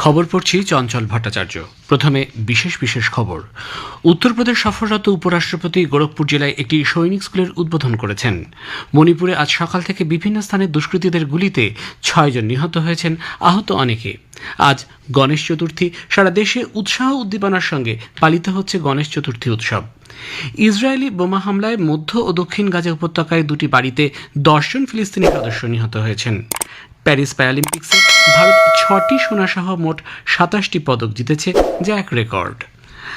খবর পড়ছি চঞ্চল ভট্টাচার্য। প্রথমে বিশেষ বিশেষ খবর। উত্তরপ্রদেশ সফররত উপরাষ্ট্রপতি গোরখপুর জেলায় একটি সৈনিক স্কুলের উদ্বোধন করেছেন। মণিপুরে আজ সকাল থেকে বিভিন্ন স্থানে দুষ্কৃতীদের গুলিতে ছয়জন নিহত হয়েছেন, আহত অনেকে। আজ গণেশ চতুর্থী, সারা দেশে উৎসাহ উদ্দীপনার সঙ্গে পালিত হচ্ছে গণেশ চতুর্থী উৎসব। ইসরায়েলি বোমা হামলায় মধ্য ও দক্ষিণ গাজা উপত্যকায় দুটি বাড়িতে দশজন ফিলিস্তিনি সদস্য নিহত হয়েছেন। প্যারিস প্যারালিম্পিক্সে ভারত ছটি সোনাসহ মোট সাতাশটি পদক জিতেছে, যা এক রেকর্ড।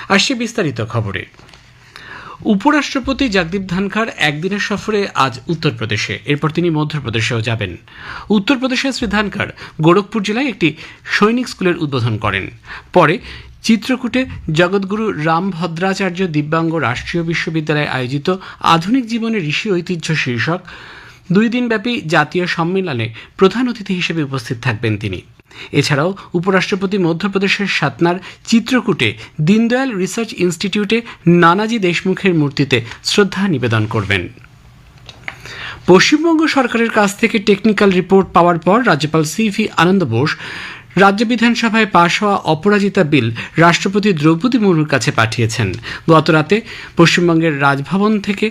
আসছে বিস্তারিত খবরে। উপরাষ্ট্রপতি জগদীপ ধনখড় একদিনের সফরে আজ উত্তরপ্রদেশে, এরপর তিনি মধ্যপ্রদেশেও যাবেন। উত্তরপ্রদেশে শ্রী ধনখড় গোরখপুর জেলায় একটি সৈনিক স্কুলের উদ্বোধন করেন। পরে চিত্রকূটে জগৎগুরু রামভদ্রাচার্য দিব্যাঙ্গ রাষ্ট্রীয় বিশ্ববিদ্যালয়ে আয়োজিত আধুনিক জীবনে ঋষি ঐতিহ্য শীর্ষক দুই দিনব্যাপী জাতীয় সম্মেলনে প্রধান অতিথি হিসেবে উপস্থিত থাকবেন তিনি। এছাড়াও উপরাষ্ট্রপতি মধ্যপ্রদেশের সাতনার চিত্রকূটে দীনদয়াল রিসার্চ ইনস্টিটিউটে নানাজি দেশমুখের মূর্তিতে শ্রদ্ধা নিবেদন করবেন। পশ্চিমবঙ্গ সরকারের কাছ থেকে টেকনিক্যাল রিপোর্ট পাওয়ার পর রাজ্যপাল সিভি আনন্দ বোস রাজ্য বিধানসভায় পাশ হওয়া অপরাজিতা বিল রাষ্ট্রপতি দ্রৌপদী মুর্মুর কাছে পাঠিয়েছেন। গতরাতে পশ্চিমবঙ্গের রাজভবন থেকে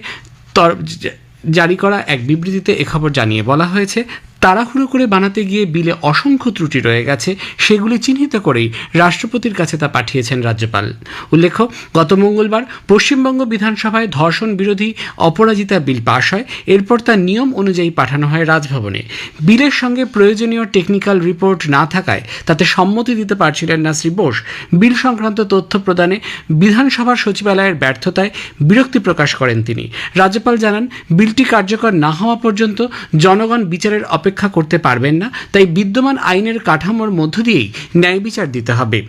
জারি করা এক বিবৃতিতে এ খবর জানিয়ে বলা হয়েছে তাড়াহুড়ো করে বানাতে গিয়ে বিলে অসংখ্য ত্রুটি রয়ে গেছে, সেগুলি চিহ্নিত করেই রাষ্ট্রপতির কাছে তা পাঠিয়েছেন রাজ্যপাল। উল্লেখ্য, গত মঙ্গলবার পশ্চিমবঙ্গ বিধানসভায় ধর্ষণ বিরোধী অপরাজিতা বিল পাশ হয়, এরপর তার নিয়ম অনুযায়ী পাঠানো হয় রাজভবনে। বিলের সঙ্গে প্রয়োজনীয় টেকনিক্যাল রিপোর্ট না থাকায় তাতে সম্মতি দিতে পারছিলেন না শ্রী বোস। বিল সংক্রান্ত তথ্য প্রদানে বিধানসভার সচিবালয়ের ব্যর্থতায় বিরক্তি প্রকাশ করেন তিনি। রাজ্যপাল জানান, বিলটি কার্যকর না হওয়া পর্যন্ত জনগণ বিচারের অপেক্ষা করতে পারবেন না, তাই বিদ্যমান আইনের কাঠামোর মধ্য দিয়েই ন্যায় বিচার দিতে হবে।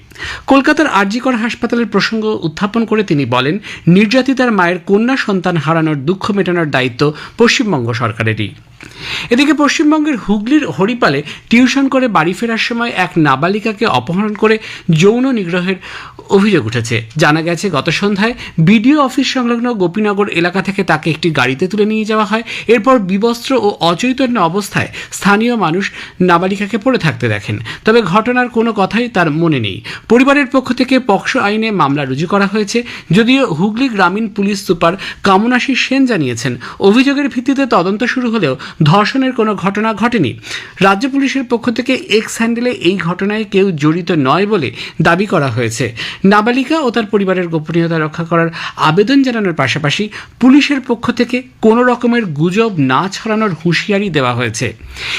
কলকাতার আরজিকর হাসপাতালের প্রসঙ্গ উত্থাপন করে তিনি বলেন, নির্যাতিতার মায়ের কন্যা সন্তান হারানোর দুঃখ মেটানোর দায়িত্ব পশ্চিমবঙ্গ সরকারেরই। এদিকে পশ্চিমবঙ্গের হুগলির হরিপালে টিউশন করে বাড়ি ফেরার সময় এক নাবালিকাকে অপহরণ করে যৌন নিগ্রহের অভিযোগ উঠেছে। জানা গেছে, গত সন্ধ্যায় বিডিও অফিস সংলগ্ন গোপীনগর এলাকা থেকে তাকে একটি গাড়িতে তুলে নিয়ে যাওয়া হয়। এরপর বিবস্ত্র ও অচৈতন্য অবস্থায় স্থানীয় মানুষ নাবালিকাকে পড়ে থাকতে দেখেন। তবে ঘটনার কোনো কথাই তার মনে নেই। পরিবারের পক্ষ থেকে পক্সো আইনে মামলা রুজু করা হয়েছে। যদিও হুগলি গ্রামীণ পুলিশ সুপার কামনাশী সেন জানিয়েছেন, অভিযোগের ভিত্তিতে তদন্ত শুরু হলেও ধর্ষণের কোনো ঘটনা ঘটেনি। রাজ্য পুলিশের পক্ষ থেকে এক্স হ্যান্ডেলে এই ঘটনায় কেউ জড়িত নয় বলে দাবি করা হয়েছে। নাবালিকা ও তার পরিবারের গোপনীয়তা রক্ষা করার আবেদন জানানোর পাশাপাশি পুলিশের পক্ষ থেকে কোনো রকমের গুজব না ছড়ানোর হুঁশিয়ারি দেওয়া হয়েছে।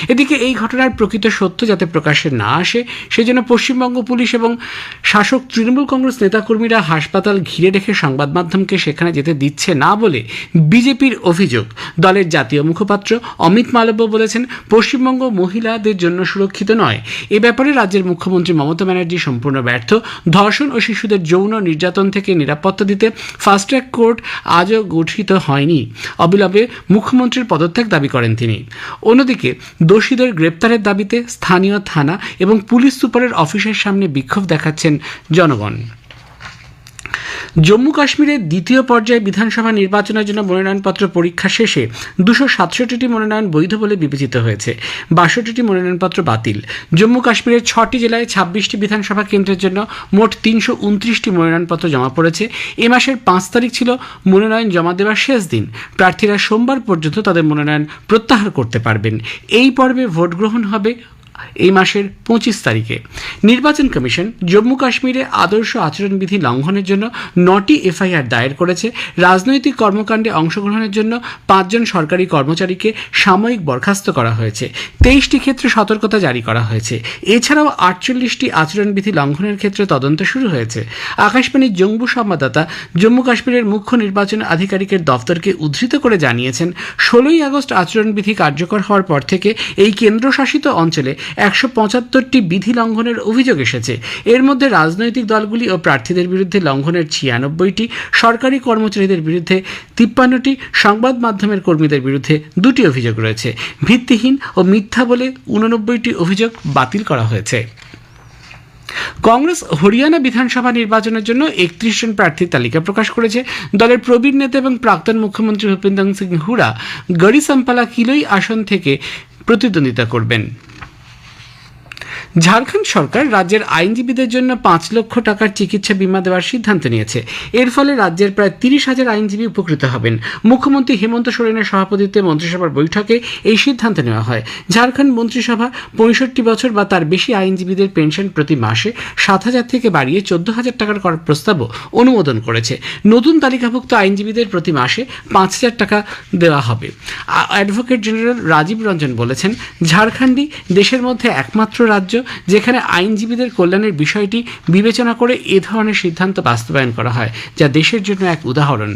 এদিকে এই ঘটনার প্রকৃত সত্য যাতে প্রকাশ্যে না আসে, সেজন্য পশ্চিমবঙ্গ পুলিশ এবং শাসক তৃণমূল কংগ্রেস নেতাকর্মীরা হাসপাতাল ঘিরে রেখে সংবাদ মাধ্যমকে সেখানে যেতে দিচ্ছে না বলে বিজেপির অভিযোগ। দলের জাতীয় মুখপাত্র অমিত মালব্য বলেছেন, পশ্চিমবঙ্গ মহিলাদের জন্য সুরক্ষিত নয়। এ ব্যাপারে রাজ্যের মুখ্যমন্ত্রী মমতা ব্যানার্জি সম্পূর্ণ ব্যর্থ। ধর্ষণ ও শিশুদের যৌন নির্যাতন থেকে নিরাপত্তা দিতে ফাস্ট ট্র্যাক কোর্ট আজও গঠিত হয়নি। অবিলম্বে মুখ্যমন্ত্রীর পদত্যাগ দাবি করেন তিনি। অন্যদিকে দোষীদের গ্রেপ্তারের দাবিতে স্থানীয় থানা এবং পুলিশ সুপারের অফিসের সামনে বিক্ষোভ দেখাচ্ছেন জনগণ। জম্মু কাশ্মীরের দ্বিতীয় পর্যায়ে বিধানসভা নির্বাচনের জন্য মনোনয়নপত্র পরীক্ষা শেষে দুশো সাতষট্টিটি মনোনয়ন বৈধ বলে বিবেচিত হয়েছে। বাষট্টিটি মনোনয়নপত্র বাতিল। জম্মু কাশ্মীরের ছটি জেলায় ছাব্বিশটি বিধানসভা কেন্দ্রের জন্য মোট তিনশো উনত্রিশটি মনোনয়নপত্র জমা পড়েছে। এ মাসের পাঁচ তারিখ ছিল মনোনয়ন জমা দেওয়ার শেষ দিন। প্রার্থীরা সোমবার পর্যন্ত তাদের মনোনয়ন প্রত্যাহার করতে পারবেন। এই পর্বে ভোট গ্রহণ হবে এই মাসের পঁচিশ তারিখে। নির্বাচন কমিশন জম্মু কাশ্মীরে আদর্শ আচরণবিধি লঙ্ঘনের জন্য নটি এফআইআর দায়ের করেছে। রাজনৈতিক কর্মকাণ্ডে অংশগ্রহণের জন্য পাঁচজন সরকারি কর্মচারীকে সাময়িক বরখাস্ত করা হয়েছে। তেইশটি ক্ষেত্রে সতর্কতা জারি করা হয়েছে। এছাড়াও আটচল্লিশটি আচরণবিধি লঙ্ঘনের ক্ষেত্রে তদন্ত শুরু হয়েছে। আকাশবাণীর জম্মু সংবাদদাতা জম্মু কাশ্মীরের মুখ্য নির্বাচন আধিকারিকের দফতরকে উদ্ধৃত করে জানিয়েছেন, ষোলোই আগস্ট আচরণবিধি কার্যকর হওয়ার পর থেকে এই কেন্দ্রশাসিত অঞ্চলে একশো পঁচাত্তরটি বিধি লঙ্ঘনের অভিযোগ এসেছে। এর মধ্যে রাজনৈতিক দলগুলি ও প্রার্থীদের বিরুদ্ধে লঙ্ঘনের ছিয়ানব্বইটি, সরকারি কর্মচারীদের বিরুদ্ধে তিপ্পান্নটি, সংবাদ মাধ্যমের কর্মীদের বিরুদ্ধে দুটি অভিযোগ রয়েছে। ভিত্তিহীন ও মিথ্যা বলে উননব্বইটি অভিযোগ বাতিল করা হয়েছে। কংগ্রেস হরিয়ানা বিধানসভা নির্বাচনের জন্য একত্রিশ জন প্রার্থীর তালিকা প্রকাশ করেছে। দলের প্রবীণ নেতা এবং প্রাক্তন মুখ্যমন্ত্রী ভূপেন্দর সিং হুড়া গড়ি সাম্পালা কিলোই আসন থেকে প্রতিদ্বন্দ্বিতা করবেন। ঝাড়খণ্ড সরকার রাজ্যের আইনজীবীদের জন্য পাঁচ লক্ষ টাকার চিকিৎসা বিমা দেওয়ার সিদ্ধান্ত নিয়েছে। এর ফলে রাজ্যের প্রায় তিরিশ হাজার আইনজীবী উপকৃত হবেন। মুখ্যমন্ত্রী হেমন্ত সোরেনের সভাপতিত্বে মন্ত্রিসভার বৈঠকে এই সিদ্ধান্ত নেওয়া হয়। ঝাড়খণ্ড মন্ত্রিসভা পঁয়ষট্টি বছর বা তার বেশি আইনজীবীদের পেনশন প্রতি মাসে সাত হাজার থেকে বাড়িয়ে চোদ্দ হাজার টাকার করার প্রস্তাবও অনুমোদন করেছে। নতুন তালিকাভুক্ত আইনজীবীদের প্রতি মাসে পাঁচ হাজার টাকা দেওয়া হবে। অ্যাডভোকেট জেনারেল রাজীব রঞ্জন বলেছেন, ঝাড়খণ্ডই দেশের মধ্যে একমাত্র রাজ্য যেখানে আইনজীবীদের কল্যাণের বিষয়টি বিবেচনা করে এ ধরনের সিদ্ধান্ত বাস্তবায়ন করা হয়, যা দেশের জন্য এক উদাহরণ।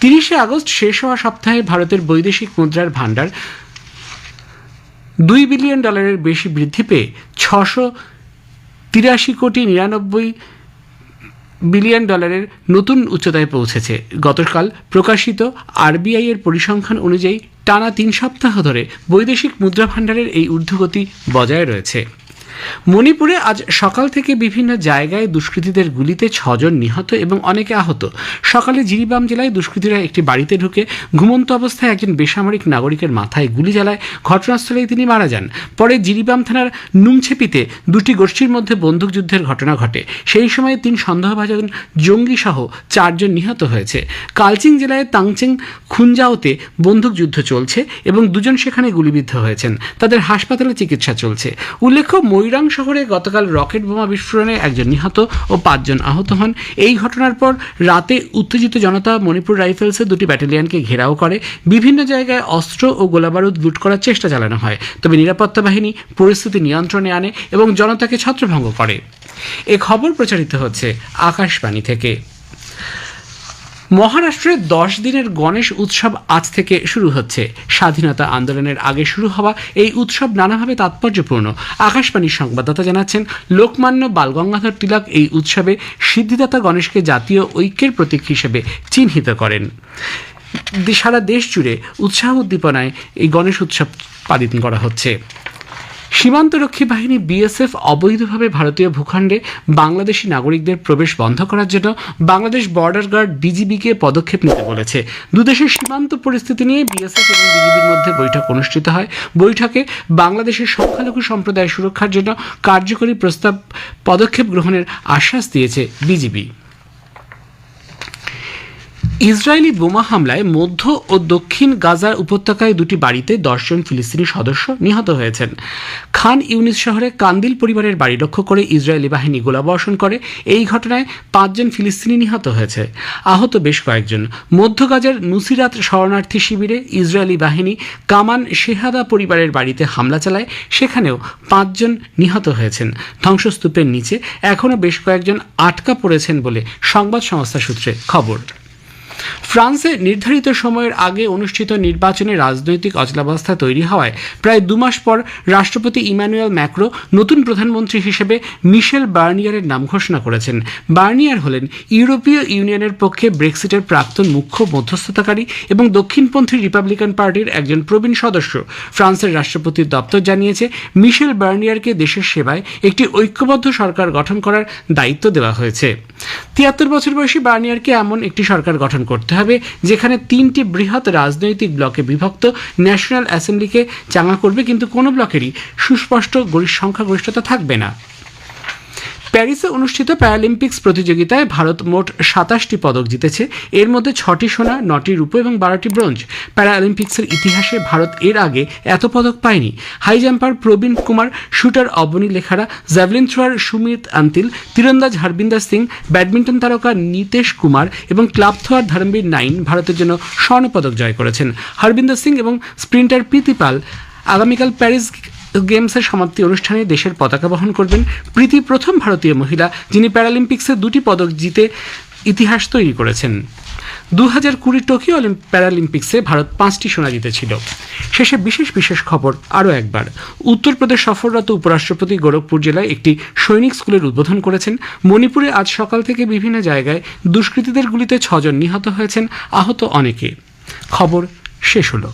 তিরিশে আগস্ট শেষ হওয়া সপ্তাহে ভারতের বৈদেশিক মুদ্রার ভাণ্ডার দুই বিলিয়ন ডলারের বেশি বৃদ্ধি পেয়ে ছশো তিরাশি কোটি নিরানব্বই বিলিয়ন ডলারের নতুন উচ্চতায় পৌঁছেছে। গতকাল প্রকাশিত আরবিআই এর পরিসংখ্যান অনুযায়ী টানা তিন সপ্তাহ ধরে বৈদেশিক মুদ্রা ভাণ্ডারের এই ঊর্ধ্বগতি বজায় রয়েছে। মণিপুরে আজ সকাল থেকে বিভিন্ন জায়গায় দুষ্কৃতীদের গুলিতে ছজন নিহত এবং অনেকে আহত। সকালে জিরিবাম জেলায় দুষ্কৃতীরা একটি বাড়িতে ঢুকে ঘুমন্ত অবস্থায় একজন বেসামরিক নাগরিকের মাথায় গুলি চালায়। ঘটনাস্থলেই তিনি মারা যান। পরে জিরিবাম থানার নুমছেপিতে দুটি গোষ্ঠীর মধ্যে বন্দুকযুদ্ধের ঘটনা ঘটে। সেই সময় তিন সন্দেহভাজন জঙ্গি সহ চারজন নিহত হয়েছে। কালচিং জেলায় তাংচিং খুনজাওতে বন্দুকযুদ্ধ চলছে এবং দুজন সেখানে গুলিবিদ্ধ হয়েছেন। তাদের হাসপাতালে চিকিৎসা চলছে। উল্লেখ্য ময়রাং শহরে গতকাল রকেট বোমা বিস্ফোরণে একজন নিহত ও পাঁচজন আহত হন। এই ঘটনার পর রাতে উত্তেজিত জনতা মণিপুর রাইফেলসের দুটি ব্যাটালিয়নকে ঘেরাও করে। বিভিন্ন জায়গায় অস্ত্র ও গোলাবারুদ লুট করার চেষ্টা চালানো হয়। তবে নিরাপত্তা বাহিনী পরিস্থিতি নিয়ন্ত্রণে আনে এবং জনতাকে ছত্রভঙ্গ করে। এ খবর প্রচারিত হচ্ছে আকাশবাণী থেকে। মহারাষ্ট্রে দশ দিনের গণেশ উৎসব আজ থেকে শুরু হচ্ছে। স্বাধীনতা আন্দোলনের আগে শুরু হওয়া এই উৎসব নানাভাবে তাৎপর্যপূর্ণ। আকাশবাণীর সংবাদদাতা জানাচ্ছেন, লোকমান্য বালগঙ্গাধর তিলক এই উৎসবে সিদ্ধিদাতা গণেশকে জাতীয় ঐক্যের প্রতীক হিসেবে চিহ্নিত করেন। সারা দেশ জুড়ে উৎসাহ উদ্দীপনায় এই গণেশ উৎসব পালন করা হচ্ছে। সীমান্তরক্ষী বাহিনী বিএসএফ অবৈধভাবে ভারতীয় ভূখণ্ডে বাংলাদেশি নাগরিকদের প্রবেশ বন্ধ করার জন্য বাংলাদেশ বর্ডার গার্ড ডিজিবিকে পদক্ষেপ নিতে বলেছে। দুদেশের সীমান্ত পরিস্থিতি নিয়ে বিএসএফ এবং বিজিবির মধ্যে বৈঠক অনুষ্ঠিত হয়। বৈঠকে বাংলাদেশের সংখ্যালঘু সম্প্রদায় সুরক্ষার জন্য কার্যকরী প্রস্তাব পদক্ষেপ গ্রহণের আশ্বাস দিয়েছে বিজিবি ইসরায়েলি বোমা হামলায় মধ্য ও দক্ষিণ গাজার উপত্যকায় দুটি বাড়িতে দশজন ফিলিস্তিনি সদস্য নিহত হয়েছেন। খান ইউনিস শহরে কান্দিল পরিবারের বাড়ি লক্ষ্য করে ইসরায়েলি বাহিনী গোলাবর্ষণ করে। এই ঘটনায় পাঁচজন ফিলিস্তিনি নিহত হয়েছে। আহত বেশ কয়েকজন। মধ্য গাজার নুসিরাত শরণার্থী শিবিরে ইসরায়েলি বাহিনী কামান শেহাদা পরিবারের বাড়িতে হামলা চালায়। সেখানেও পাঁচজন নিহত হয়েছেন। ধ্বংসস্তূপের নিচে এখনও বেশ কয়েকজন আটকা পড়েছেন বলে সংবাদ সংস্থা সূত্রে খবর। ফ্রান্সে নির্ধারিত সময়ের আগে অনুষ্ঠিত নির্বাচনে রাজনৈতিক অচলাবস্থা তৈরি হওয়ায় প্রায় দু মাস পর রাষ্ট্রপতি ইমানুয়েল ম্যাক্রো নতুন প্রধানমন্ত্রী হিসেবে মিশেল বার্নিয়ারের নাম ঘোষণা করেছেন। বার্নিয়ার হলেন ইউরোপীয় ইউনিয়নের পক্ষে ব্রেক্সিটের প্রাক্তন মুখ্য মধ্যস্থতাকারী এবং দক্ষিণপন্থী রিপাবলিকান পার্টির একজন প্রবীণ সদস্য। ফ্রান্সের রাষ্ট্রপতির দপ্তর জানিয়েছে, মিশেল বার্নিয়ারকে দেশের সেবায় একটি ঐক্যবদ্ধ সরকার গঠন করার দায়িত্ব দেওয়া হয়েছে। তিয়াত্তর বছর বয়সী বার্নিয়ারকে এমন একটি সরকার গঠন করতে হবে, যেখানে তিনটি বৃহৎ রাজনৈতিক ব্লকে বিভক্ত ন্যাশনাল অ্যাসেম্বলিকে চাঙা করবে, কিন্তু কোনো ব্লকেরই সুস্পষ্ট গরিষ্ঠ সংখ্যাগরিষ্ঠতা থাকবে না। প্যারিসে অনুষ্ঠিত প্যারালিম্পিক্স প্রতিযোগিতায় ভারত মোট সাতাশটি পদক জিতেছে। এর মধ্যে ছটি সোনা, নটি রূপো এবং বারোটি ব্রোঞ্জ। প্যারালিম্পিক্সের ইতিহাসে ভারত এর আগে এত পদক পায়নি। High jumper Praveen Kumar, shooter Avani Lekhara javelin thrower Sumit Antil, তীরন্দাজ Harvinder Singh, badminton তারকা নীতেশ কুমার এবং ক্লাব থ্রোয়ার ধর্মবীর নাইন ভারতের জন্য স্বর্ণপদক জয় করেছেন। হরবিন্দর সিং এবং স্প্রিন্টার প্রীতি পাল আগামীকাল প্যারিস গেমসের সমাপ্তি অনুষ্ঠানে দেশের পতাকা বহন করবেন প্রীতি প্রথম ভারতীয় মহিলা, যিনি প্যারালিম্পিক্সে দুটি পদক জিতে ইতিহাস তৈরি করেছেন। দু হাজার কুড়ি টোকিও প্যারালিম্পিক্সে ভারত পাঁচটি সোনা জিতেছিল। শেষে বিশেষ বিশেষ খবর আরও একবার। উত্তরপ্রদেশ সফররত উপরাষ্ট্রপতি গোরখপুর জেলায় একটি সৈনিক স্কুলের উদ্বোধন করেছেন। মণিপুরে আজ সকাল থেকে বিভিন্ন জায়গায় দুষ্কৃতীদের গুলিতে ছজন নিহত হয়েছেন আহত অনেকে। খবর শেষ হলো।